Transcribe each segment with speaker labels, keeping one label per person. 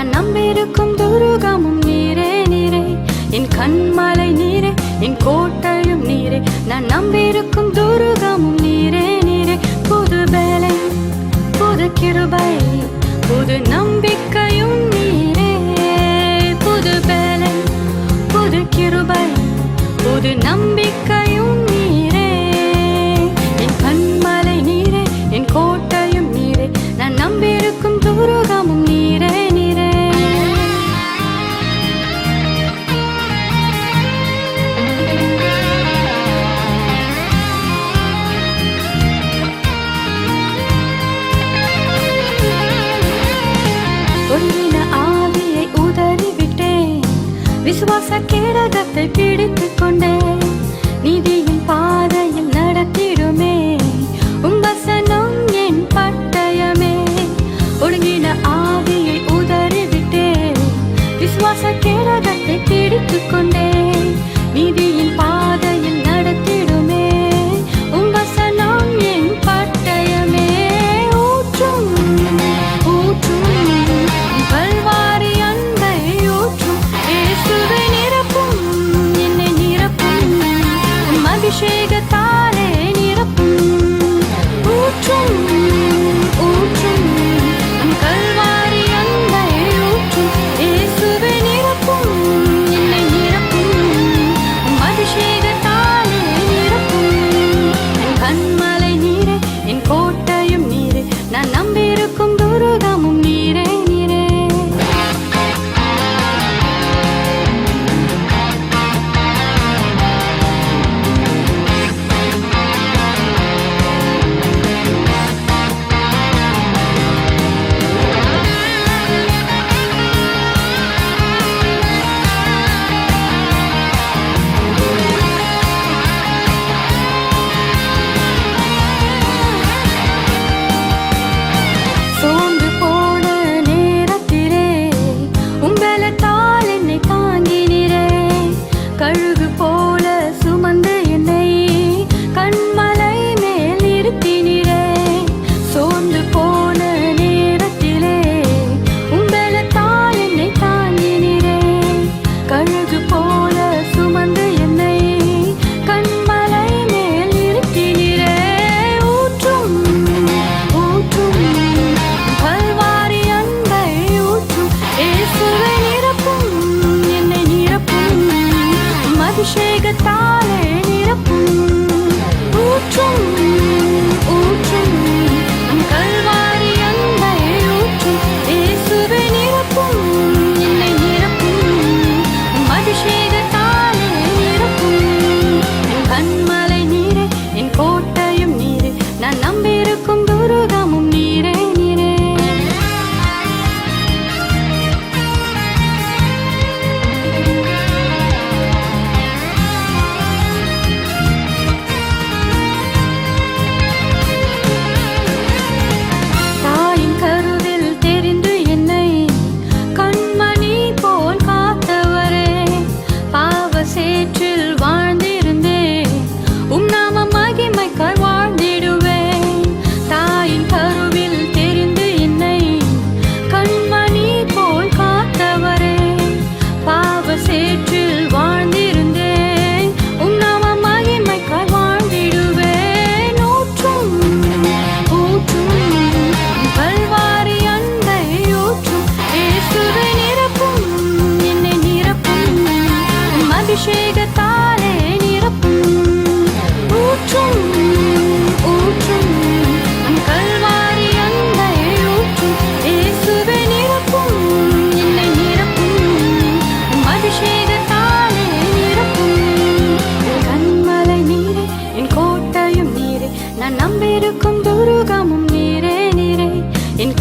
Speaker 1: நான் நம்பியிருக்கும் துருகமும் நீரே நீரே. என் கண்மலை நீரே என் கோட்டையும் நீரே. நான் நம்பியிருக்கும் துருகமும் நீரே நீரே. புது வேலை புது கிருபை புது நம்பிக்கையும் நீரே. புது வேலை புது கிருபை புது நம்பிக்கை விசுவாச கேடகத்தை பிடித்து கொண்டே நிதியின் பாதையில் நடத்திடுமே. உம்பசனம் என் பட்டயமே. ஒடுங்கின ஆவியை உதறிவிட்டே விசுவாச கேடகத்தை பிடித்து கொண்டே நிதியின்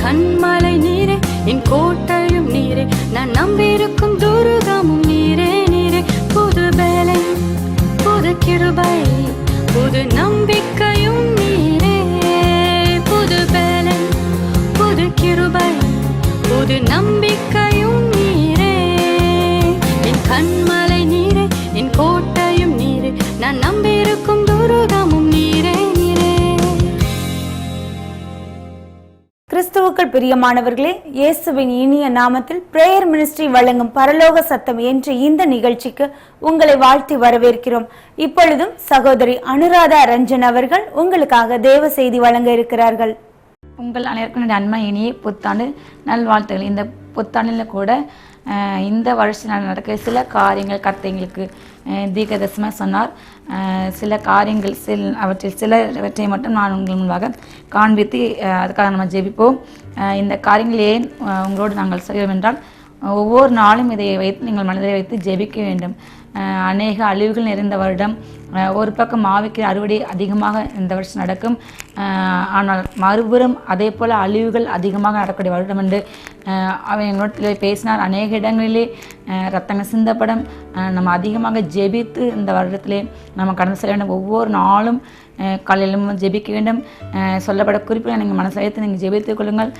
Speaker 1: கண்மலை நீரே என் கோட்டையும் நீரே. நான் நம்பியிருக்கும் துருகமும் நீரே நீரே. புது வேலை புது கிருபை புது நம்பிக்கையும் நீரே. புது வேலை புது கிருபை புது நம்பிக்கையும் நீரே. என் கண்மலை நீரே என் கோட்டையும் நீரே. நான் நம்பியிருக்கும் துருகமும் நீரே.
Speaker 2: கிறிஸ்துவுக்கள் பிரியமானவர்களே இயேசுவின் இனிய நாமத்தில் பிரேயர் மினிஸ்ட்ரி வழங்கும் பரலோக சத்தம் என்ற இந்த நிகழ்ச்சிக்கு உங்களை வாழ்த்தி வரவேற்கிறோம். இப்பொழுதும் சகோதரி அனுராதா ரஞ்சன் அவர்கள் உங்களுக்காக தேவ செய்தி வழங்க இருக்கிறார்கள்.
Speaker 3: உங்கள் அனைவருக்கும் நன்மை இனிய புத்தாண்டு நல்வாழ்த்துகள் இந்த புத்தாண்டில் கூட இந்த வருஷம் நடக்கிற சில காரியங்கள் கர்த்தைங்களுக்கு தீர்க்கதர்சமாக சொன்னார். சில காரியங்கள் சில அவற்றில் சிலவற்றை மட்டும் நான் உங்கள் முன்பாக காண்பித்து அதுக்காக நம்ம ஜெபிப்போம். இந்த காரியங்கள் ஏன் உங்களோடு நாங்கள் செய்வோம் என்றால் ஒவ்வொரு நாளும் இதை வைத்து நீங்கள் மனதில் வைத்து ஜெபிக்க வேண்டும். அநேக அழிவுகள் நிறைந்த வருடம். ஒரு பக்கம் மாவிக்கு அறுவடை அதிகமாக இந்த வருஷம் நடக்கும். ஆனால் மறுபுறம் அதே போல் அழிவுகள் அதிகமாக நடக்கக்கூடிய வருடம் என்று அவர் அவன் என்னோட பேசினார். அநேக இடங்களிலே அஹ், ரத்தங்கள் சிந்தப்படும் நம்ம அதிகமாக ஜெபித்து இந்த வருடத்திலே நம்ம கடந்து செல்ல வேண்டும். ஒவ்வொரு நாளும் காலையிலும் ஜெபிக்க வேண்டும். சொல்லப்பட குறிப்பில் நீங்கள் மனசில் வைத்து நீங்கள் ஜெபித்துக் கொள்ளுங்கள்.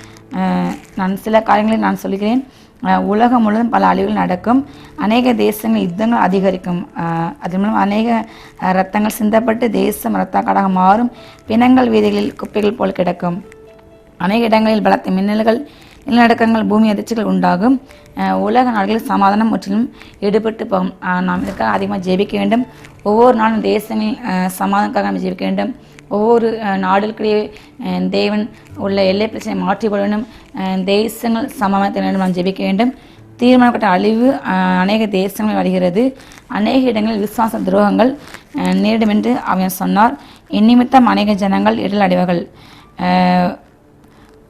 Speaker 3: நான் சில காரியங்களை நான் சொல்கிறேன். உலகம் முழுவதும் பல அழிவுகள் நடக்கும். அநேக தேசங்கள் யுத்தங்கள் அதிகரிக்கும். அஹ் அதன் மூலம் அநேக அஹ், ரத்தங்கள் சிந்தப்பட்டு தேசம் இரத்த காடாக மாறும். பிணங்கள் வீதிகளில் குப்பைகள் போல் கிடக்கும். அநேக இடங்களில் பலத்த மின்னல்கள் நிலநடுக்கங்கள் பூமி அதிர்ச்சிகள் உண்டாகும். உலக நாடுகளில் சமாதானம் முற்றிலும் ஈடுபட்டு போகும். நாம் இதற்காக அதிகமாக ஜெபிக்க வேண்டும். ஒவ்வொரு நாளும் தேசங்களில் சமாதானக்காக நாம் ஜெபிக்க வேண்டும். ஒவ்வொரு நாடுகளுக்கிடையே தேவன் உள்ள எல்லை பிரச்சனை மாற்றிக்கொள்ள வேண்டும். தேசங்கள் சமாதானத்தை வேண்டும் நாம் ஜெபிக்க வேண்டும். தீர்மானப்பட்ட அழிவு அநேக தேசங்களில் வருகிறது. அநேக இடங்களில் விசுவாச துரோகங்கள் நேரிடும் என்று அவன் சொன்னார். இந்நிமித்தம் அநேக ஜனங்கள் இடல் அடைவார்கள்.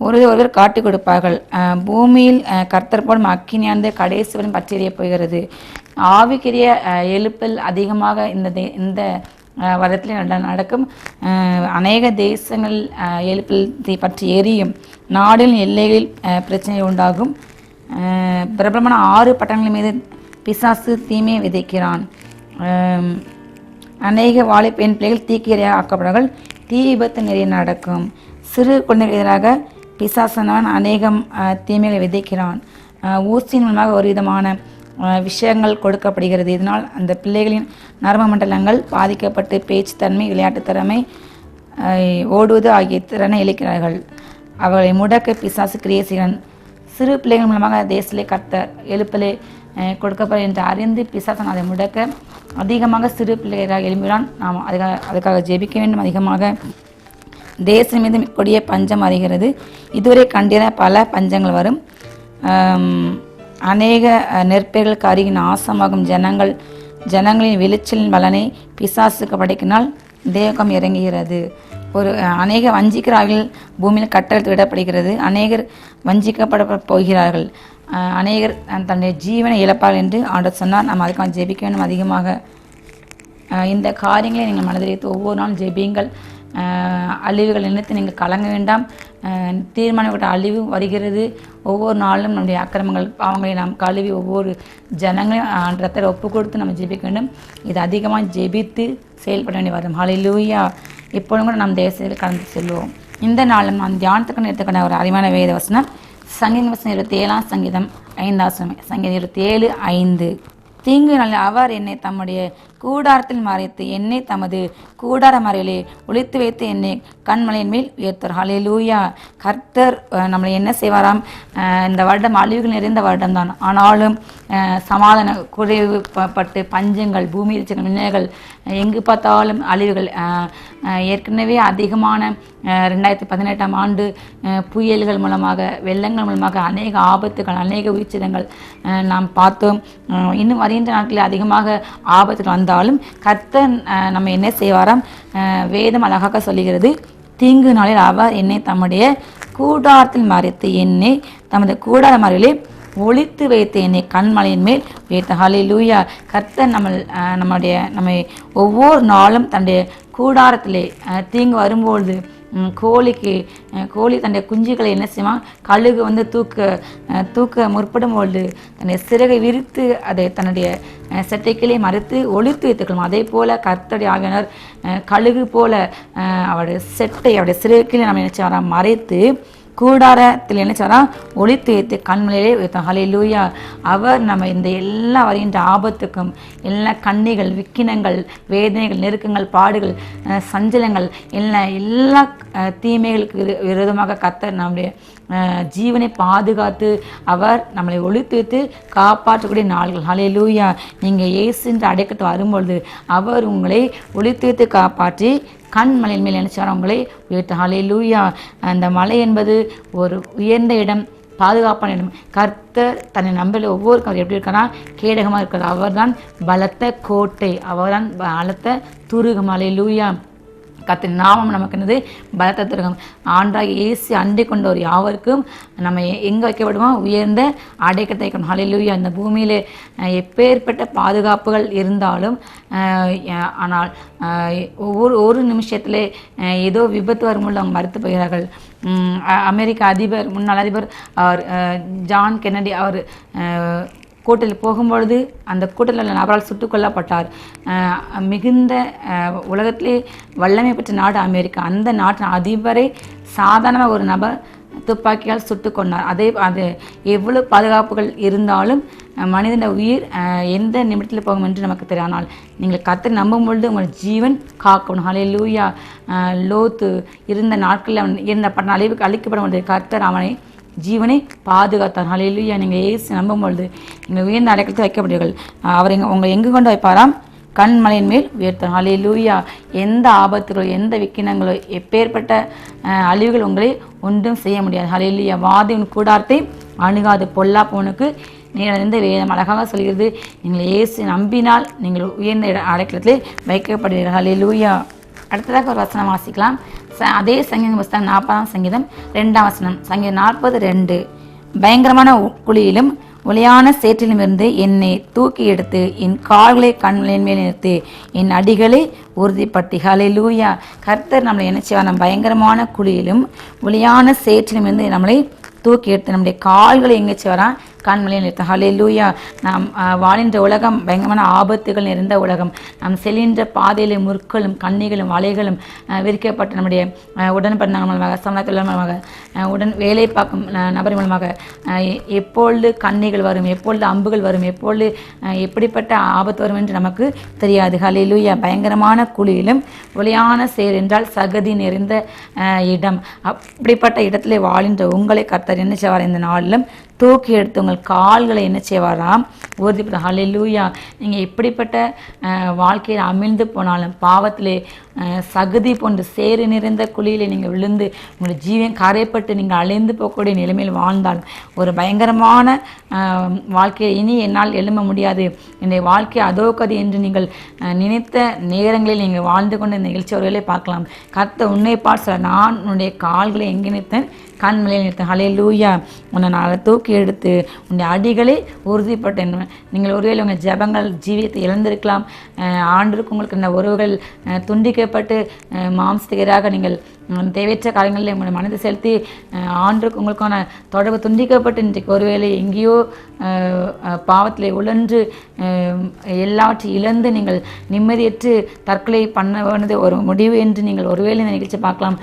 Speaker 3: ஒரு ஒருவர் காட்டிக் கொடுப்பார்கள். பூமியில் கர்த்தர் போடும் அக்கினியானது கடைசி வரும் பற்றியறிய போகிறது. ஆவிக்குரிய எழுப்பில் அதிகமாக இந்த தே- இந்த வருடத்தில் நட- நடக்கும். அநேக தேசங்கள் எழுப்பில் தீ பற்றி எரியும். நாடின் எல்லைகளில் பிரச்சனை உண்டாகும். பிரபலமான ஆறு பட்டணங்கள் மீது பிசாசு தீமையை விதைக்கிறான். அநேக வாழை பெண் பிள்ளைகள் தீக்கிரையாக ஆக்கப்படுவார்கள். தீ விபத்து நிறைய நடக்கும். சிறு குழந்தைகள் எதிராக பிசாசனவன் அநேகம் தீமைகளை விதைக்கிறான். ஊசியின் மூலமாக ஒரு விதமான விஷயங்கள் கொடுக்கப்படுகிறது. இதனால் அந்த பிள்ளைகளின் நரம்பு மண்டலங்கள் பாதிக்கப்பட்டு பேச்சு தன்மை விளையாட்டு திறமை ஓடுவது ஆகிய திறனை இழக்கிறார்கள். அவர்களை முடக்க பிசாசு கிரியை சிறு பிள்ளைகள் மூலமாக தேசிலே கர்த்தர் எழுப்பலே கொடுக்கப்படும் என்று அறிந்து பிசாசன் அதை முடக்க அதிகமாக சிறு பிள்ளைகளாக எழும்பினான். நாம் அதுக்காக அதுக்காக ஜெபிக்க வேண்டும். அதிகமாக தேசம் மீது கொடிய பஞ்சம் அறிகிறது இதுவரை கண்டின பல பஞ்சங்கள் வரும். அநேக நெற்பயிர்களுக்கு அருகே நாசமாகும் ஜனங்கள் ஜனங்களின் விளைச்சலின் பலனை பிசாசுக்கு படைக்கினால் தேகம் இறங்குகிறது. ஒரு அநேக வஞ்சிக்கிறார்கள் பூமியில் கட்டெடுத்து விடப்படுகிறது. அநேகர் வஞ்சிக்கப்பட போகிறார்கள். அநேகர் தன்னுடைய ஜீவனை இழப்பார்கள் என்று ஆண்டர் சொன்னார். நாம் அதுக்காக ஜெபிக்க வேண்டும். அதிகமாக இந்த காரியங்களை நீங்கள் மனதில் வைத்து ஒவ்வொரு நாளும் ஜெபியுங்கள். அழிவுகள் நினைத்து நீங்கள் கலங்க வேண்டாம். அஹ் தீர்மானப்பட்ட அழிவு வருகிறது. ஒவ்வொரு நாளும் நம்முடைய அக்கிரமங்கள் பாவங்களை நாம் கழுவி ஒவ்வொரு ஜனங்களையும் ரத்தத்தை ஒப்பு கொடுத்து நம்ம ஜெபிக்க வேண்டும். இது அதிகமாக ஜெபித்து செயல்பட வேண்டிய வரும். ஹalleluya இப்பொழுது கூட நம் தேசத்தில் கடந்து செல்வோம். இந்த நாளும் நான் தியானத்துக்கு எடுத்துக்கொண்ட ஒரு அறிவான வேத வசனம். சங்கீத வசனம் இருபத்தி ஏழாம் சங்கீதம் ஐந்தாம் சங்கீதம் இருபத்தி ஏழு ஐந்து. தீங்கு நாளில் அவர் என்னை தம்முடைய கூடாரத்தில் மறைத்து என்னை தமது கூடார மறையிலே ஒழித்து வைத்து என்னை கண்மலையின் மேல் உயர்த்தார். ஹalleluya கர்த்தர் நம்மளை என்ன செய்வாராம்? இந்த வருடம் அழிவுகள் நிறைந்த வருடம் தான். ஆனாலும் சமாதான குறைவு ப- பட்டு பஞ்சங்கள் பூமி இருச்சங்கள் மின்னல்கள் எங்கு பார்த்தாலும் அழிவுகள் ஏற்கனவே அதிகமான ரெண்டாயிரத்தி பதினெட்டாம் ஆண்டு புயல்கள் மூலமாக வெள்ளங்கள் மூலமாக அநேக ஆபத்துகள் அநேக உயிர்ச்சிதங்கள் நாம் பார்த்தோம். இன்னும் வருகின்ற நாட்களில் அதிகமாக ஆபத்துகள் இருந்தாலும் கர்த்தர் நம்ம என்ன செய்வாராம்? வேதம் அழகாக சொல்லுகிறது தீங்கு நாளில் அவர் என்னை தம்முடைய கூடாரத்தில் மறைத்து என்னை தமது கூடார மறையிலே ஒழித்து வைத்த என்னை கண்மலையின் மேல் வைத்த ஹalleluya கர்த்தர் நம்ம நம்முடைய நம்மை ஒவ்வொரு நாளும் தன்னுடைய கூடாரத்திலே தீங்கு வரும்பொழுது கோழிக்கு கோழி தன்னுடைய குஞ்சுகளை என்ன செய்வான் கழுகு வந்து தூக்க தூக்க முற்படும் பொழுது தன்னுடைய சிறகை விரித்து அதை தன்னுடைய செட்டைக்கிளை செட்டைக்கிளே மறுத்து ஒளித்து வைத்துக்கொள்ளும். அதே போல கர்த்தடி ஆவியனர் கழுகு போல அவருடைய செட்டை அவருடைய சிறகிலே நம்ம என்ன செய்வாராம் மறைத்து கூடாரத்தில் என்ன சொன்னால் ஒளித்து வைத்து கண்மலையிலே வைத்தோம் லூயா அவர் நம்ம இந்த எல்லா வருகின்ற ஆபத்துக்கும் எல்லா கண்ணிகள் விக்கினங்கள் வேதனைகள் நெருக்கங்கள் பாடுகள் சஞ்சலங்கள் எல்லா எல்லா தீமைகளுக்கு விரோதமாக கத்த நம்முடைய ஜீவனை பாதுகாத்து அவர் நம்மளை ஒழித்துவித்து காப்பாற்றக்கூடிய நாள்கள். ஹalleluya நீங்கள் இயேசுன்ற அடைக்கட்டு வரும்பொழுது அவர் உங்களை ஒழித்துவித்து காப்பாற்றி கண் மலையின் மேல் நினைச்சார் உங்களை உயர்த்த. லூயா அந்த மலை என்பது ஒரு உயர்ந்த இடம் பாதுகாப்பான இடம். கர்த்தர் தன்னை நம்பல ஒவ்வொரு அவர் எப்படி இருக்காரா? கேடகமாக இருக்கிறார். அவர்தான் பலத்த கோட்டை அவர்தான் பலத்த துருகம். லூயா கத்தின் நாமம் நமக்கு என்னது? பலத்தை துருகம். ஆண்டாக இயேசு அண்டை ஒரு யாவருக்கும் நம்ம எங்கே வைக்கப்படுவோம் உயர்ந்த அடைக்கத்தை வைக்கணும். ஹalleluya இந்த பூமியில் எப்பேற்பட்ட பாதுகாப்புகள் இருந்தாலும் ஆனால் ஒவ்வொரு ஒரு நிமிஷத்தில் ஏதோ விபத்து வரும்போது அவங்க மறுத்து போகிறார்கள். அ- அமெரிக்க அதிபர் முன்னாள் அதிபர் அவர் ஜான் கென்னடி அவர் அஹ், போகும்பொழுது அந்த கூட்டத்தில் உள்ள நபரால் சுட்டுக் கொல்லப்பட்டார் மிகுந்த உலகத்திலே வல்லமை பெற்ற நாடு அமெரிக்கா. அந்த நாட்டின் அதிபரை சாதாரண ஒரு நபர் துப்பாக்கியால் சுட்டு கொண்டார் அதே அது எவ்வளவு பாதுகாப்புகள் இருந்தாலும் மனிதன உயிர் எந்த நிமிடத்தில் போகும் என்று நமக்கு தெரியும். ஆனால் நீங்கள் கத்தை நம்பும் பொழுது உங்கள் ஜீவன் காக்கணும். ஹலே லூயா லோத்து இருந்த நாட்களில் அவன் இருந்த படம் அழிவுக்கு அழிக்கப்படும். பொழுது கர்த்தர் அவனை ஜீவனை பாதுகாத்தார். ஹalleluya நீங்கள் ஏசி நம்பும் பொழுது நீங்கள் உயர்ந்த அடைக்கலத்தில் வைக்கப்படுவீர்கள். அவர் எங்கே உங்களை எங்கு கொண்டு வைப்பாராம்? கண்மலையின் மேல் உயர்த்தார். லூயா எந்த ஆபத்துகளோ எந்த விக்கினங்களோ எப்பேற்பட்ட அழிவுகள் உங்களை ஒன்றும் செய்ய முடியாது. ஹalleluya வாதியின் கூடாரத்தை அணுகாது. பொல்லா போனுக்கு நீங்கள் எந்த வேதம் அழகாக சொல்கிறது. நீங்கள் ஏசி நம்பினால் நீங்கள் உயர்ந்த இட அடைக்கலத்தில் வைக்கப்படுவீர்கள். லூயா அடுத்ததாக ஒரு வசனம் வாசிக்கலாம். ச- அதே சங்கீதம் புஸ்தகம் நாற்பதாம் சங்கீதம் ரெண்டாம் வசனம். சங்கீதம் நாற்பது ரெண்டு. பயங்கரமான உ- குழியிலும் ஒளியான சேற்றிலும் இருந்து என்னை தூக்கி எடுத்து என் கால்களை கண்களின் மேல் நிறுத்தி என் அடிகளை உறுதிப்படுத்தி. லூயா கர்த்தர் நம்மளை என்ன நம்ம பயங்கரமான குழியிலும் ஒளியான சேற்றிலும் இருந்து நம்மளை தூக்கி எடுத்து நம்முடைய கால்களை எங்கே வரான் கண்மலையில் நிறுத்த லூயா நாம் வாழின்ற வாழ்கின்ற உலகம் பயங்கரமான ஆபத்துகள் நிறைந்த உலகம். நாம் செல்கின்ற பாதையிலே முற்களும் கண்ணிகளும் வலைகளும் விரிக்கப்பட்ட நம்முடைய அஹ், மூலமாக சமணத்தொழில் மூலமாக உடன் வேலை பார்க்கும் நபர் மூலமாக எப்பொழுது கண்ணிகள் வரும் எப்பொழுது அம்புகள் வரும் எப்பொழுது எப்படிப்பட்ட ஆபத்து வரும் என்று நமக்கு தெரியாது. ஹalleluya பயங்கரமான குழியிலும் ஒளியான சேர் என்றால் சகதி நிறைந்த இடம். அப்படிப்பட்ட இடத்திலே வாழ்கின்ற உங்களை கர்த்தர் என்ன செய்வார்? இந்த நாளிலும் தூக்கி எடுத்து உங்கள் கால்களை என்ன செய்வாராம்? உறுதிப்பட ஹலிலூயா நீங்கள் எப்படிப்பட்ட வாழ்க்கையில் அமிழ்ந்து போனாலும் பாவத்திலே சகுதி போன்ற போன்று சேறு நிறைந்த குழியிலே நீங்கள் விழுந்து உங்களுடைய ஜீவன் கரைப்பட்டு நீங்கள் அழிந்து போகக்கூடிய நிலைமையில் வாழ்ந்தால் ஒரு பயங்கரமான வாழ்க்கையை இனி என்னால் எழும்ப முடியாது. என்னுடைய வாழ்க்கை அதோகதி என்று நீங்கள் நினைத்த நேரங்களில் நீங்கள் வாழ்ந்து கொண்ட இந்த நிகழ்ச்சி ஒருவேளை பார்க்கலாம். கர்த்த உன்னை பார்த்து நான் உன்னுடைய கால்களை எங்கே நிறுத்தேன்? கண்மலையில் நிறுத்த. ஹலே லூயா உன்னை நான் தூக்கி எடுத்து உன்னுடைய அடிகளை உறுதிப்பட்டேன் நீங்கள் ஒருவேளை உங்கள் ஜெபங்கள் ஜீவியத்தை இழந்திருக்கலாம். ஆண்டிற்கு உங்களுக்கு இந்த உறவுகள் துண்டிக்கப்பட்டு மாம்சத்துக்கு எதிராக நீங்கள் தேவையற்ற காரியங்களில் உங்களுடைய மனதை செலுத்தி ஆண்டுக்கு உங்களுக்கான தொடர்பு துண்டிக்கப்பட்டு இன்றைக்கு ஒருவேளை எங்கேயோ பாவத்தில் உழன்று எல்லாவற்றையும் இழந்து நீங்கள் நிம்மதியற்று தற்கொலை பண்ண வேண்டியது ஒரு முடிவு என்று நீங்கள் ஒருவேளை இந்த நிகழ்ச்சி பார்க்கலாம்.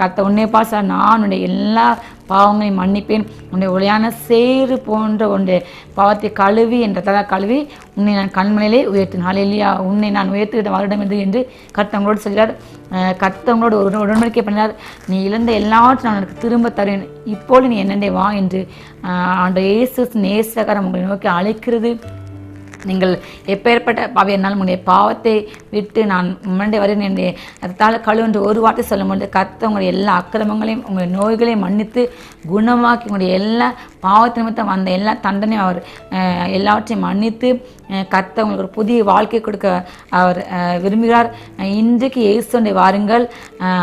Speaker 3: கத்த உன்னே உன்னை பாச நான் உன்னுடைய எல்லா பாவங்களை மன்னிப்பேன். உன்னுடைய ஒளியான சேறு போன்ற ஒன்று பாவத்தை கழுவி என்ற ததா கழுவி உன்னை நான் கண்மணிலே உயர்த்தினாள் இல்லையா உன்னை நான் உயர்த்துகிற வருடம் இது என்று கர்த்தவங்களோடு சொல்கிறார். கர்த்தவங்களோடு ஒரு உடன்படிக்கை பண்ணினார். நீ இழந்த எல்லாவற்றையும் நான் உனக்கு திரும்ப தருவேன். இப்போது நீ என்னென்ன வா என்று அந்த இயேசு நேசகரம் உங்களை நோக்கி அழைக்கிறது. நீங்கள் எப்பேற்பட்ட பாவியனால் உங்களுடைய பாவத்தை விட்டு நான் முன்னாடி வரேன் என்னுடைய ரத்தால் கழு என்று ஒரு வார்த்தை சொல்லும்பொழுது கத்த உங்களுடைய எல்லா அக்கிரமங்களையும் உங்களுடைய நோய்களையும் மன்னித்து குணமாக்கி உங்களுடைய எல்லா பாவத்து நிமித்தம் வந்த எல்லா தண்டனையும் அவர் எல்லாவற்றையும் மன்னித்து கத்த உங்களுக்கு ஒரு புதிய வாழ்க்கை கொடுக்க அவர் விரும்புகிறார். இன்றைக்கு இயேசுண்டை வாருங்கள்.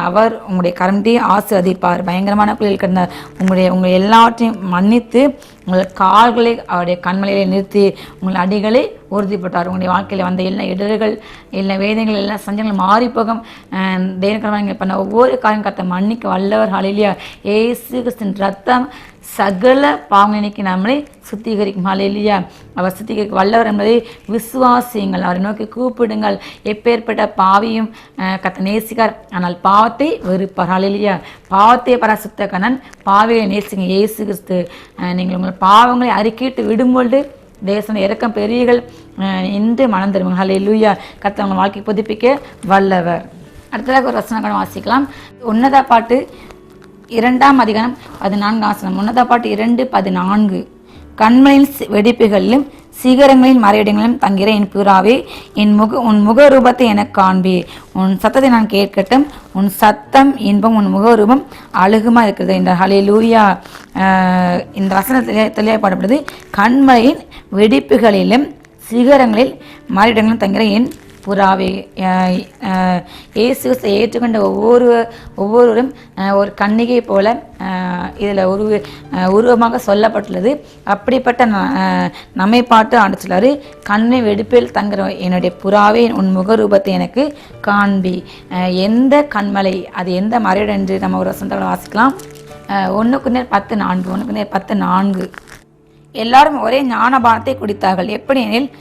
Speaker 3: அவர் உங்களுடைய கரண்டி ஆசிர்வதிப்பார். பயங்கரமான பிள்ளைகள் கிடந்த உங்களுடைய உங்கள் எல்லாவற்றையும் மன்னித்து உங்கள் கால்களை அவருடைய கண்மலையிலே நிறுத்தி உங்கள் அடிகளை உறுதிப்பட்டார் உங்களுடைய வாழ்க்கையில் வந்த எல்லா இடர்கள் எல்லா வேதனைகள் எல்லா சஞ்சங்கள் மாறி போகும் தேவக்கிழமை நீங்கள் பண்ண ஒவ்வொரு காரியம் கத்த மன்னிக்க வல்லவர். அழிலியா ஏசு கிறிஸ்தின் ரத்தம் சகல பாவனைக்கு நம்மளை சுத்திகரிக்கும். இல்லையா அவர் சுத்திகரிக்க வல்லவர் என்பதை விசுவாசியுங்கள். அவரை நோக்கி கூப்பிடுங்கள். எப்பேற்பட்ட பாவியும் கத்த நேசிக்கார். ஆனால் பாவத்தை வெறுப்பார். இல்லையா பாவத்தை பராசுத்த கணன் பாவியை நேசிங்க. இயேசு கிறிஸ்து. நீங்கள் உங்கள் பாவங்களை அறிக்கையிட்டு விடும்பொழுது தேசம் இறக்கம் பெரியகள் இன்று மனம் தருவாங்க ஹலே லூயா வாழ்க்கை புதுப்பிக்க வல்லவர். அடுத்ததாக ஒரு வசனங்கள் வாசிக்கலாம். உன்னதா பாட்டு இரண்டாம் அதிகாரம் பதினான்கு ஆசனம். உன்னத பாட்டு இரண்டு பதினான்கு. கண்மணில் வெடிப்புகளிலும் சிகரங்களின் மறைவிடங்களிலும் தங்கிற என் புறாவே என் முக உன் முகரூபத்தை எனக்கு காண்பே. உன் சத்தத்தை நான் கேட்கட்டும். உன் சத்தம் இன்பம் உன் முகரூபம் அழுகுமா இருக்கிறது என்ற ஹலே லூயா இந்த வசனத்தில் தெளிவாடப்படுது கண்மலையின் வெடிப்புகளிலும் சிகரங்களில் மறைவிடங்களிலும் தங்கிற என் புறாவே இயேசு ஏற்றுக்கொண்ட ஒவ்வொரு ஒவ்வொருவரும் ஒரு கன்னிகை போல இதில் உருவ உருவமாக சொல்லப்பட்டுள்ளது. அப்படிப்பட்ட நம்மை பாட்டு ஆண்டுச்சுள்ளாரு கண்ணை வெடிப்பில் தங்குற என்னுடைய புறாவே உன் முகரூபத்தை எனக்கு காண்பி. எந்த கண்மலை அது எந்த மறையிடம் என்று நம்ம ஒரு வசந்தங்களை வாசிக்கலாம். ஒன்றுக்கு நேர் பத்து நான்கு ஒன்றுக்கு நேர் பத்து நான்கு. எல்லாரும் ஒரே ஞானபானத்தை குடித்தார்கள். எப்படி எனில்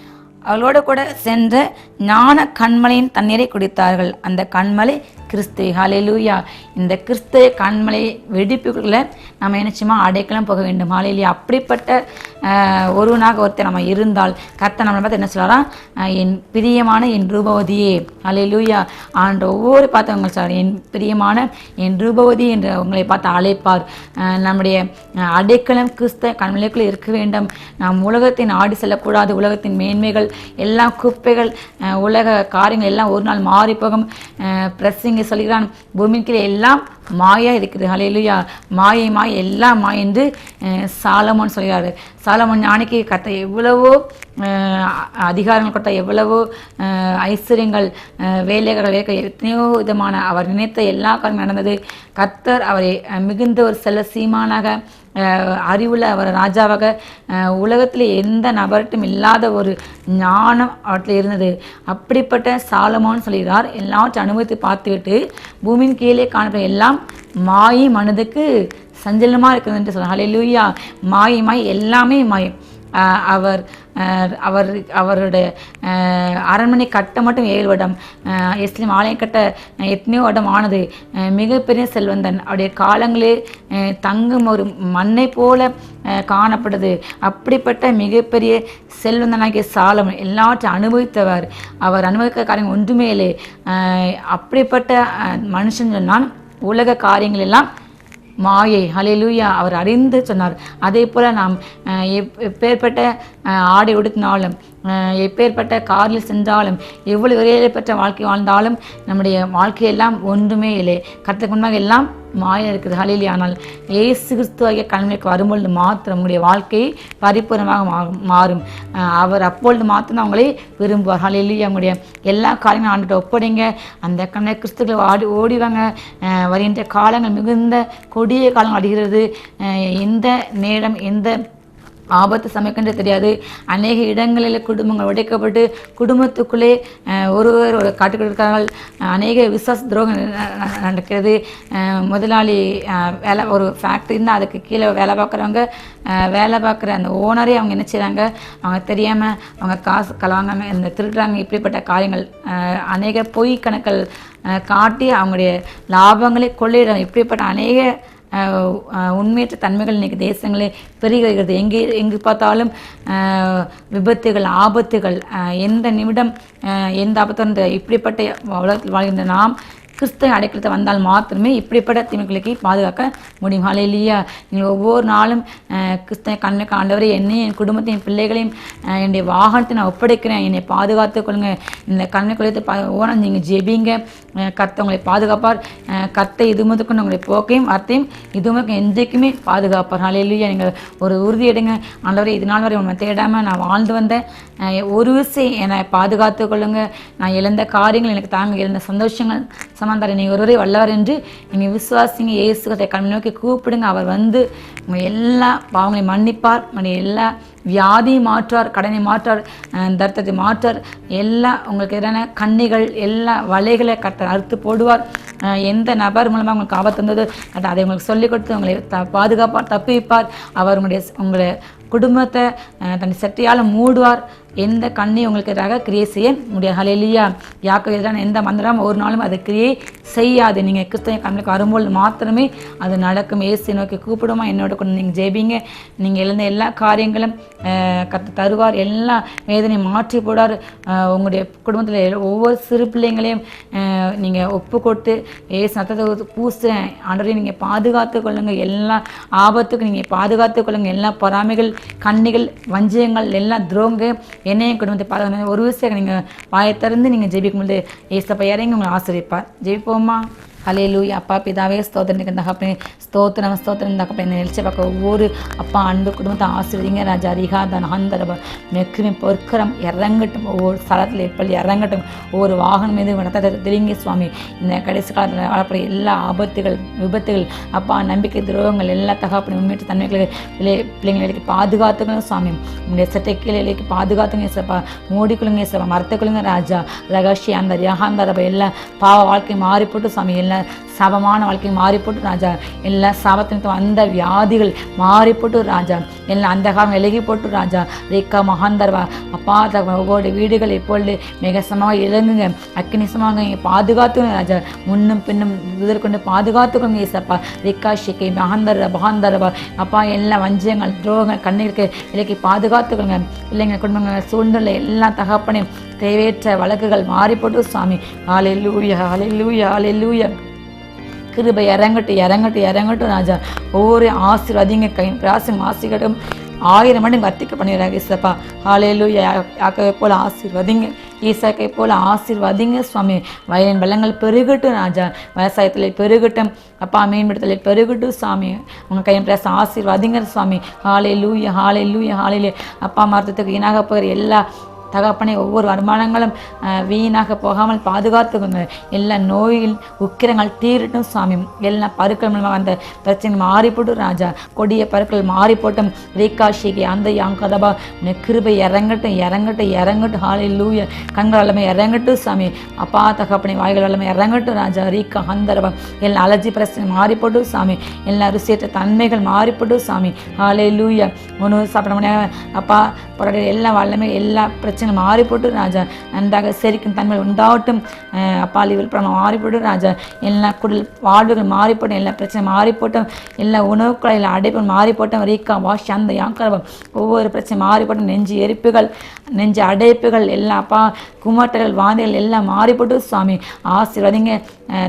Speaker 3: அவளோடு கூட சென்ற ஞான கண்மலையின் தண்ணீரை குடித்தார்கள். அந்த கண்மலை கிறிஸ்து. லூயா இந்த கிறிஸ்து கண்மலை வெடிப்புகளை நம்ம நினச்சோமா அடைக்கலம் போக வேண்டும். ஹalleluya அப்படிப்பட்ட ஒருவனாக ஒருத்தர் நம்ம இருந்தால் கர்த்தர் நம்மளை பார்த்து என்ன சொல்லலாம் என் பிரியமான என் ரூபவதியே. அலையிலூயா ஆண்டு ஒவ்வொரு பார்த்தவங்க சார் என் பிரியமான என் ரூபவதி என்று உங்களை பார்த்து அழைப்பார். நம்முடைய அடைக்கலம் கிறிஸ்த கண்மலைக்குள்ளே இருக்க வேண்டும். நாம் உலகத்தின் ஆடி செல்லக்கூடாது. உலகத்தின் மேன்மைகள் எல்லாம் குப்பைகள் உலக காரியங்கள் எல்லாம் ஒரு நாள் மாறி போகும் பிரசிங்க சொல்கிறான். பூமிக்கு கீழே எல்லாம் மாயா இருக்குது ஹalleluya. மாயை மாய் எல்லாம் மாய் என்று சாலமோன் சொல்கிறாரு. சாலமோன் ஞானிக்கு கத்த எவ்வளவோ அதிகாரங்கள் கொடுத்த எவ்வளவோ ஐஸ்வர்யங்கள் வேலைகள் வேலை எத்தனையோ விதமான அவர் நினைத்த எல்லா காரியங்களும் நடந்தது. கர்த்தர் அவரை மிகுந்த ஒரு செல்ல சீமானாக ஆஹ், அறிவுள்ள அவர் ராஜாவாக உலகத்தில் எந்த நபர்கிட்டும் இல்லாத ஒரு ஞானம் அவற்றில் இருந்தது. அப்படிப்பட்ட சாலமான்னு சொல்கிறார் எல்லாவற்றையும் அனுபவித்து பார்த்துவிட்டு பூமியின் கீழே காணப்படும் எல்லாம் மாயி மனதுக்கு சஞ்சலமாக இருக்குதுன்ட்டு என்று சொல்கிறார் ஹalleluya மாயி மாய் எல்லாமே மாயம் அவர் அவர் அவருடைய அரண்மனை கட்ட மட்டும் ஏழு வருடம். இஸ்லீம் ஆலயம் கட்ட எத்தனையோ வருடம் ஆனது. மிகப்பெரிய செல்வந்தன். அவருடைய காலங்களே தங்கும் ஒரு மண்ணை போல காணப்படுது. அப்படிப்பட்ட மிகப்பெரிய செல்வந்தனாகிய சாலம் எல்லாவற்றையும் அனுபவித்தவர். அவர் அனுபவிக்க காரியங்கள் ஒன்றுமே இல்லை. அப்படிப்பட்ட மனுஷன் சொன்னால் உலக காரியங்கள் எல்லாம் மாயை. ஹalleluya அவர் அறிந்து சொன்னார். அதே போல் நாம் எப்- எப்பேற்பட்ட ஆடை உடுத்தினாலும் எப்பேற்பட்ட காரில் சென்றாலும் எவ்வளவு விரையிலப்பட்ட வாழ்க்கை வாழ்ந்தாலும் நம்முடைய வாழ்க்கையெல்லாம் ஒன்றுமே இல்லை. கருத்துக்கு முன்பாக எல்லாம் மாயம் இருக்குது. ஹலிலி ஆனால் ஏசு கிறிஸ்து ஆகிய கண்மைக்கு வரும்பொழுது மாத்திரம் நம்முடைய வாழ்க்கை பரிபூர்ணமாக மா- மாறும். அவர் அப்பொழுது மாத்திரம் அவங்களே விரும்புவார். ஹலிலி அவங்களுடைய எல்லா காரியங்களும் ஆண்டுகிட்ட ஒப்படைங்க. அந்த கண்ணை கிறிஸ்துக்கள் ஆடி ஓடிவாங்க. வருகின்ற காலங்கள் மிகுந்த கொடிய காலங்கள் அடைகிறது. எந்த நேரம் எந்த ஆபத்து சமைக்கின்ற தெரியாது. அநேக இடங்களில் குடும்பங்கள் உடைக்கப்பட்டு குடும்பத்துக்குள்ளே ஒருவர் ஒரு காட்டுக்கிறார்கள் அநேக விசுவாச துரோகம் நடக்கிறது. முதலாளி வேலை ஒரு ஃபேக்ட்ரின்னா அதுக்கு கீழே வேலை பார்க்குறவங்க வேலை பார்க்குற அந்த ஓனரே அவங்க என்ன செய்கிறாங்க அவங்க தெரியாமல் அவங்க காசு கலவாங்க இந்த திருடுறாங்க. இப்படிப்பட்ட காரியங்கள் அநேக பொய் கணக்கள் காட்டி அவங்களுடைய லாபங்களை கொள்ளையிடும் இப்படிப்பட்ட அநேக உண்மையற்ற தன்மைகள் இன்றைக்கி தேசங்களே பெருகி வருகிறது எங்கே எங்கு பார்த்தாலும் விபத்துகள் ஆபத்துகள் எந்த நிமிடம் எந்த ஆபத்தும் இப்படிப்பட்ட உலகத்தில் வாழ்கின்ற நாம் கிறிஸ்தவ அடைக்கலத்தை வந்தால் மாத்திரமே இப்படிப்பட்ட தீமைகளுக்கு பாதுகாக்க முடியும். ஹalleluya. நீங்கள் ஒவ்வொரு நாளும் கிறிஸ்தவ கண்ணை ஆண்டவரே என்னையும் என் குடும்பத்தையும் என் பிள்ளைகளையும் என்னுடைய வாகனத்தை நான் ஒப்படைக்கிறேன். என்னை பாதுகாத்துக் கொள்ளுங்க. இந்த கண்ணை குளித்து பா ஓன நீங்கள் ஜெபிங்க. கர்த்தவங்களை உங்களை பாதுகாப்பார். கர்த்தை கர்த்தர் இது உங்களை போக்கையும் வார்த்தையும் இது முதற்கு என்றைக்குமே பாதுகாப்பார். ஹalleluya நீங்கள் ஒரு உறுதி எடுங்க. ஆண்டவரே இது நாள் வரை உண்மை தேடாமல் நான் வாழ்ந்து வந்தேன். ஒரு விஷயம் என்னை பாதுகாத்து கொள்ளுங்க. நான் இழந்த காரியங்கள் எனக்கு தாங்க இழந்த சந்தோஷங்கள். சமாந்தாரம் நீ ஒருவரை வல்லவர் என்று நீங்கள் விசுவாசிங்க. இயேசுகத்தை கண் நோக்கி கூப்பிடுங்க. அவர் வந்து உங்கள் எல்லா பாவங்களையும் மன்னிப்பார். உங்களுடைய எல்லா வியாதி மாற்றார் கடனை மாற்றார் தர்த்தத்தை மாற்றார். எல்லா உங்களுக்கு எதிரான கண்ணிகள் எல்லா வலைகளை கட்ட அறுத்து போடுவார். எந்த நபர் மூலமாக உங்களுக்கு ஆபத்து வந்தது அதை உங்களுக்கு சொல்லிக் கொடுத்து உங்களை த பாதுகாப்பார் தப்பிப்பார் அவர் உங்களுடைய உங்களை குடும்பத்தை தன் சட்டையால் மூடுவார். எந்த கண்ணையும் உங்களுக்கு எதிராக கிரியை செய்ய முடியாது. ஹலெலியா யாக்கோ எதிரான எந்த மந்திரம் ஒரு நாளும் அதை கிரியை செய்யாது. நீங்கள் கிறிஸ்தவ கண்ணுக்கு வரும்போது மாத்திரமே அது நடக்கும். ஏசி நோக்கி கூப்பிடுமா என்னோட கொண்டு நீங்கள் ஜெபிங்க. நீங்கள் எழுந்த எல்லா காரியங்களும் கற்று தருவார். எல்லா வேதனையும் மாற்றி போடார் உங்களுடைய குடும்பத்தில் ஒவ்வொரு சிறு பிள்ளைங்களையும் நீங்கள் ஒப்பு கொடுத்து ஏசு சத்தத்தை பூச ஆண்டவரை நீங்கள் பாதுகாத்து கொள்ளுங்கள் எல்லா ஆபத்துக்கும் நீங்கள் பாதுகாத்து கொள்ளுங்கள் எல்லா பொறாமைகள் கண்ணிகள் வஞ்சியங்கள் எல்லா துரோங்க என்னையும் குடும்பத்தை பாதுகாக்க ஒரு விஷயம் நீங்கள் வாயை திறந்து நீங்கள் ஜெபிக்கும்போது ஏசப்பா இறங்கி உங்களை ஆசிரியப்பார். ஜெயிப்போம்மா ஹalleluya அப்பா பிதாவே ஸ்தோத்திரம் தகப்பனே ஸ்தோத்திரம் ஸ்தோத்திரம் தகப்பனே நிலச்சி பார்க்க ஒவ்வொரு அப்பா அன்பு குடும்பத்தை ஆசிரியங்க ராஜா ரிகா அந்தரப மெக்குமே பொற்கரம் இறங்கட்டும். ஒவ்வொரு ஸ்தலத்தில் எப்படி இறங்கட்டும். ஒவ்வொரு வாகனம் மீது நடத்த தெரியுங்க சுவாமி. இந்த கடைசி காலத்தில் வரக்கூடிய எல்லா ஆபத்துகள் விபத்துகள் அப்பா நம்பிக்கை துரோகங்கள் எல்லா தகப்பனை முன்னேற்ற தன்மைகளுக்கு பிள்ளை பிள்ளைங்களுக்கு பாதுகாத்துக்கணும் சுவாமி. உங்களுடைய சட்டை கீழே பாதுகாத்துங்க சப்பா மூடிக்கொள்ளுங்க சப்பா மரத்துக்கொள்ளுங்க ராஜா. ரகசிய அந்த யகாந்தரப எல்லா பாவ வாழ்க்கை மாறிப்போட்டு சுவாமி. எல்லாம் எல்லா சாபமான வாழ்க்கை மாறிப்போட்டு ராஜா. எல்லா சாபத்தினத்தும் அந்த வியாதிகள் மாறிப்போட்டு ராஜா. எல்லாம் அந்த காலம் விலகி போட்டு ராஜா ரேக்கா மகாந்தர்வா அப்பா உங்களுடைய ஒவ்வொரு வீடுகள் இப்பொழுது மிகசமாக இறங்குங்க அக்கினிசமாக பாதுகாத்துக்கணும் ராஜா. முன்னும் பின்னும் கொண்டு பாதுகாத்துக்கோங்க ஏசப்பா ரேக்கா ஷிக்கை மகாந்தர் மகாந்தர்வா. அப்பா எல்லா வஞ்சங்கள் துரோகங்கள் கண்ணீருக்கு விலக்கி பாதுகாத்துக்கோங்க. இல்லைங்க குடும்பங்கள் சூழ்நிலை எல்லா தகப்பனையும் தேவையற்ற வழக்குகள் மாறிப்போட்டு சுவாமி. ஆலை லூயா ஆலை லூயா ஆலை லூயா கிருபை இறங்கட்டும் இறங்கட்டும் இறங்கட்டும் ராஜா. ஒவ்வொரு ஆசீர்வாதிங்க கை பிராசம் ஆசீர்வாதம் ஆயிரம் மடங்கு வர்த்திக்க பண்ணிடுறாங்க ஈசப்பா ஹாலேலு யாக்கவை போல் ஆசீர்வதிங்க ஈசாக்கை போல் ஆசீர்வதிங்க சுவாமி. வயலின் வளங்கள் பெருகட்டும் ராஜா. விவசாயத்தில் பெருகட்டும் அப்பா மீன்பிடத்தில் பெருகட்டும் சுவாமி. உங்கள் கையின் பிரச ஆசீர்வாதிங்க சுவாமி. ஹாலே லூய ஹாலே லூய ஹாலே அப்பா மரத்துக்கு வீணாக போகிற எல்லா தகப்பனை ஒவ்வொரு வருமானங்களும் வீணாக போகாமல் பாதுகாத்து எல்லா நோயில் உக்கிரங்கள் தீரட்டும் சுவாமி எல்லா பருக்கள் மூலமாக அந்த பிரச்சனை மாறிப்போட்டும் ராஜா. கொடிய பருக்கள் மாறிப்போட்டும். ரீகாஷிக்கு அந்த யாங்கதபா கிருபை இறங்கட்டும் இறங்கட்டும் இறங்கட்டும். ஹாலை லூய கண்கள் வல்லமை இறங்கட்டும் சாமி. அப்பா தகப்பனை வாய்கள் வல்லமை இறங்கட்டும் ராஜா. ரீகா ஹந்தரபம் எல்லா அலர்ஜி பிரச்சனை மாறிப்போட்டும் சாமி. எல்லா ருசியற்ற தன்மைகள் மாறிப்போட்டும் சாமி. ஹாலை லூய உணவு சாப்பிட முடியாது அப்பா போராட எல்லா வல்லமை எல்லா பிரச்சனை பிரச்சனை மாறிப்போட்டு ராஜா. நன்றாக செரிக்கும் தன்மை உண்டாகட்டும். அஹ் அப்பா மாறி மாறிப்போட்டும் ராஜா. எல்லா குடல் வாழ்வுகள் மாறிப்போட்டும் எல்லா பிரச்சனை மாறிப்போட்டும். எல்லா உணவுக்குள்ள எல்லா அடைப்பு மாறிப்போட்டும். ரீக்கா வாஷ் அந்த யாக்கரவம் ஒவ்வொரு பிரச்சனை மாறிப்போட்டும். நெஞ்சு எரிப்புகள் நெஞ்சு அடைப்புகள் எல்லாம் அப்பா குமட்டல் வாந்திகள் எல்லாம் மாறிப்போட்டும் சுவாமி. ஆசீர்வதிங்க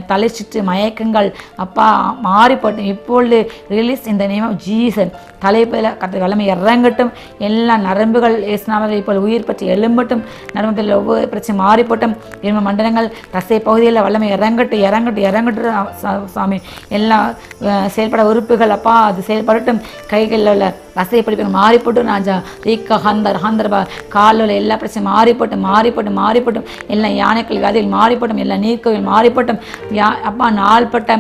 Speaker 3: தலை சுற்று மயக்கங்கள். அப்பா மாறிப்போட்டும். இப்பொழுது ரிலீஸ் இந்த நேம் ஜீசன் தலைப்பதில் கத்த வல்லமை இறங்கட்டும். எல்லா நரம்புகள் ஏசுனாமல் இப்போ உயிர் பற்றி எழும்பட்டும் நரம்பத்தில் ஒவ்வொரு பிரச்சனை மாறிப்பட்டும் இரும மண்டலங்கள் தசை பகுதியில் வல்லமை இறங்கட்டு இறங்கட்டு இறங்கட்டு சாமி எல்லா செயல்பட உறுப்புகள் அப்பா அது செயல்படட்டும் கைகளில் உள்ள தசை படிப்புகள் மாறிப்பட்டு ராஜா ரீக்கா ஹந்தர் ஹந்தர்பா காலில் உள்ள எல்லா பிரச்சனையும் மாறிப்பட்டும் மாறிப்பட்டும் மாறிப்பட்டும் எல்லா யானைகள் வியாதிகள் மாறிப்பட்டும் எல்லா நீர்க்கோவில் மாறிப்பட்டும் யா அப்பா நாள்பட்ட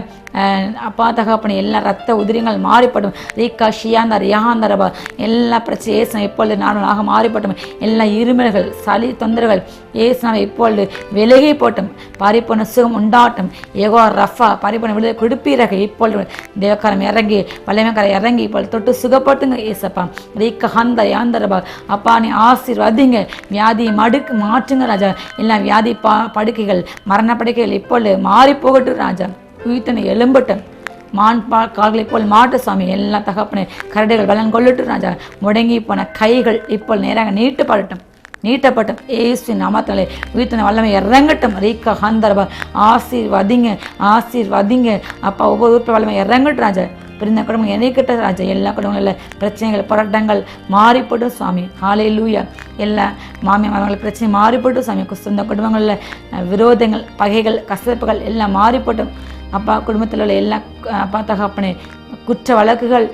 Speaker 3: அப்பா தகப்பனை எல்லா ரத்த உதிரியங்கள் மாறிப்படும். ரீக்கா ஷியாந்தர் யகாந்தரபா எல்லா பிரச்சனை ஏசுனா இப்பொழுது நார்மலாக மாறிப்பட்டும். எல்லா இருமல்கள் சளி தொந்தரவுகள் ஏசுனாவை இப்பொழுது விலகி போட்டும். பரிப்பொண்ண சுகம் உண்டாட்டும். ஏகோ ரஃபா பரிப்பொண்ண விடுதலை கொடுப்பீரக இப்பொழுது. தேவக்காரம் இறங்கி வல்லமைக்கார இறங்கி இப்பொழுது தொட்டு சுகப்பட்டுங்க ஏசப்பா ரீக்கா ஹந்தர் யாந்தரபா அப்பா நீ ஆசீர்வாதிங்க. வியாதியை மடுக்கு மாற்றுங்க ராஜா. எல்லா வியாதி பா படுக்கைகள் மரண படுக்கைகள் இப்பொழுது மாறி போகட்டும் ராஜா. உயிர்த்தனை எலும்பட்டன் மான் பா கால்களை போல் மாட்டு சாமி எல்லா தகப்பனே கரடைகள் பலன் கொள்ளட்டும் ராஜா. முடங்கி போன கைகள் இப்போ நேராக நீட்டப்படட்டும். நீட்டப்பட்டும். ஏசு நாமத்தலை உயிர்த்தனை வல்லமை இறங்கட்டும். ரீக்கா ஹந்தரபா ஆசீர்வதிங்க ஆசீர்வதிங்க. அப்பா ஒவ்வொரு உறுப்பு வல்லமை இறங்கட்டும் ராஜா. பிரிந்த குடும்பம் இணைக்கிட்ட ராஜா. எல்லா குடும்பங்களில் பிரச்சனைகள் போராட்டங்கள் மாறிப்படும் சுவாமி காலையில் லூயா எல்லா மாமியார் மருமகள் பிரச்சனை மாறிப்படும் சாமி. சொந்த குடும்பங்களில் விரோதங்கள் பகைகள் கசப்புகள் எல்லாம் மாறிப்பட்டும். அப்பா குடும்பத்தில் உள்ள எல்லா அப்பா தகப்பனே குற்ற வழக்குகள்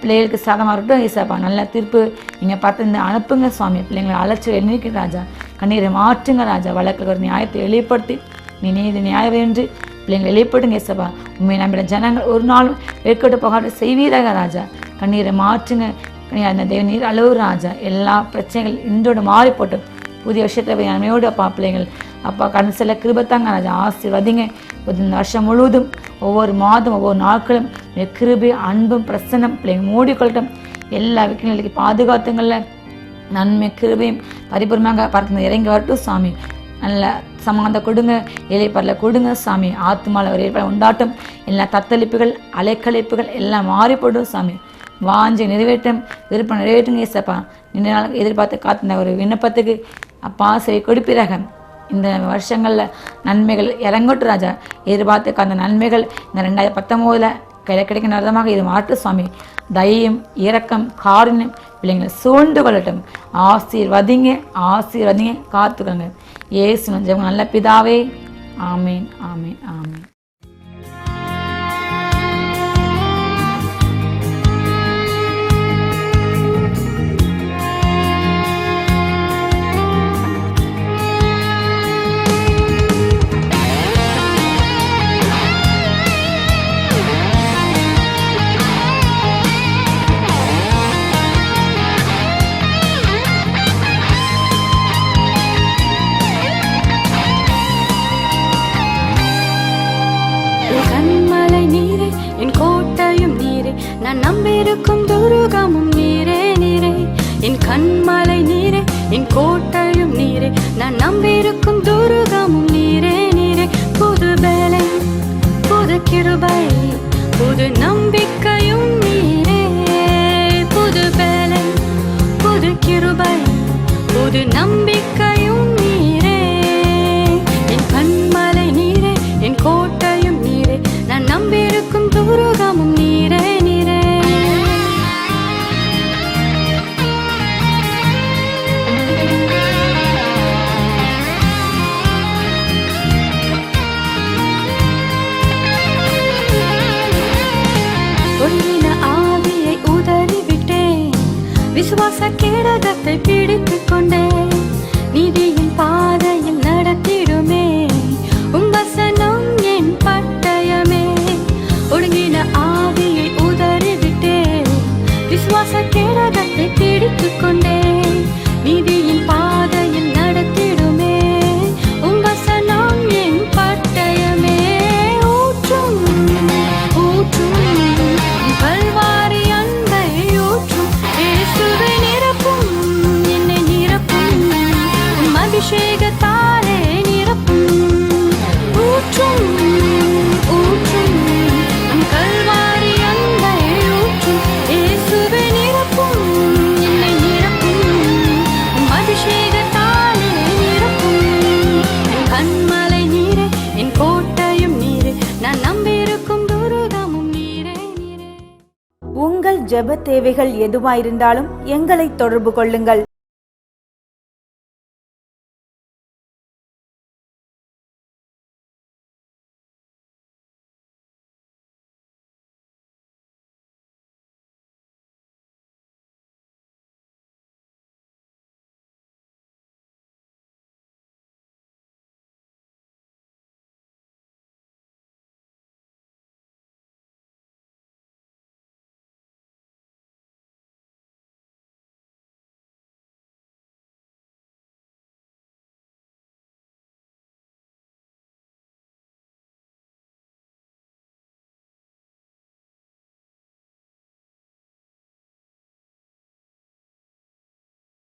Speaker 3: பிள்ளைகளுக்கு சாதமாக இருக்கட்டும் ஏசாப்பா நல்ல தீர்ப்பு நீங்கள் பார்த்து இந்த அனுப்புங்க சுவாமி. பிள்ளைங்களை அழைச்சி எண்ணிக்க ராஜா. கண்ணீரை மாற்றுங்க ராஜா. வழக்குகள் ஒரு நியாயத்தை வெளிப்படுத்தி நீ நீதி நியாயம் என்று பிள்ளைங்களை வெளிப்படுங்க ஏசப்பா. உண்மை நம்பின ஜனங்கள் ஒரு நாளும் வெட்கட்டு போகாத செய்வீராக ராஜா. கண்ணீரை மாற்றுங்க. கண்ணீர் அந்த தேவ நீர் அளவு ராஜா. எல்லா பிரச்சனைகள் இன்றோடு மாறி போட்டு புதிய வருஷத்தில் போய் அப்பா பிள்ளைங்கள் அப்பா கண் சில கிருபத்தாங்க ராஜா ஆசீர்வதிங்க. இந்த வருஷம் முழுவதும் ஒவ்வொரு மாதம் ஒவ்வொரு நாட்களும் கிருபி அன்பும் பிரசன்னம் பிள்ளைங்க மூடிக்கொள்ளட்டும் எல்லா விக்கிரங்களுக்கு பாதுகாத்துங்களில். நன்மை கிருபையும் பரிபூர்ணமாக பார்த்து இறங்கி வரட்டும் சாமி. நல்ல சமாந்த கொடுங்க இலைப்பரல கொடுங்க சாமி. ஆத்மால ஒரு ஏற்பாடு உண்டாட்டும். எல்லா தத்தளிப்புகள் அலைக்கழிப்புகள் எல்லாம் மாறிப்படும் சாமி. வாஞ்சி நிறைவேற்றும் விருப்பம் நிறைவேற்றுங்க ஏசப்பா நின்று நாள் எதிர்பார்த்து காத்திருந்த ஒரு விண்ணப்பத்துக்கு அப்பா சரி கொடுப்பீராக இந்த வருஷங்களில் நன்மைகள் இறங்கட்டு ராஜா எதிர்பார்த்து அந்த நன்மைகள் இந்த ரெண்டாயிரத்தி பத்தொம்போதில் கிடை கிடைக்கும் விதமாக இது மாற்று சுவாமி. தைரியம் இரக்கம் காருண்யம் பிள்ளைங்களை சூழ்ந்து கொள்ளட்டும். ஆசீர்வதிங்க ஆசீர்வதிங்க காத்துக்கோங்க. ஏசு நஞ்சவங்க நல்ல பிதாவே. ஆமீன் ஆமீன் ஆமீன்.
Speaker 1: நான் நம்பியிருக்கும் துருகமும் நீரே நீரே. என் கண்மலை நீரே என் கோட்டையும் நீரே. நான் நம்பியிருக்கும் துருகமும் நீரே நீரே. புது வேலை புது கிருபை புது நம்பிக்கையும் நீரே. புது வேலை புது கிருபை புது நம்பிக்கை ஒருங்கின ஆவியை உதறிவிட்டேன். விசுவாச கேடகத்தை பிடித்துக் கொண்டேன்
Speaker 2: ஜெப தேவைகள் எதுவாயிருந்தாலும் எங்களை தொடர்பு கொள்ளுங்கள்.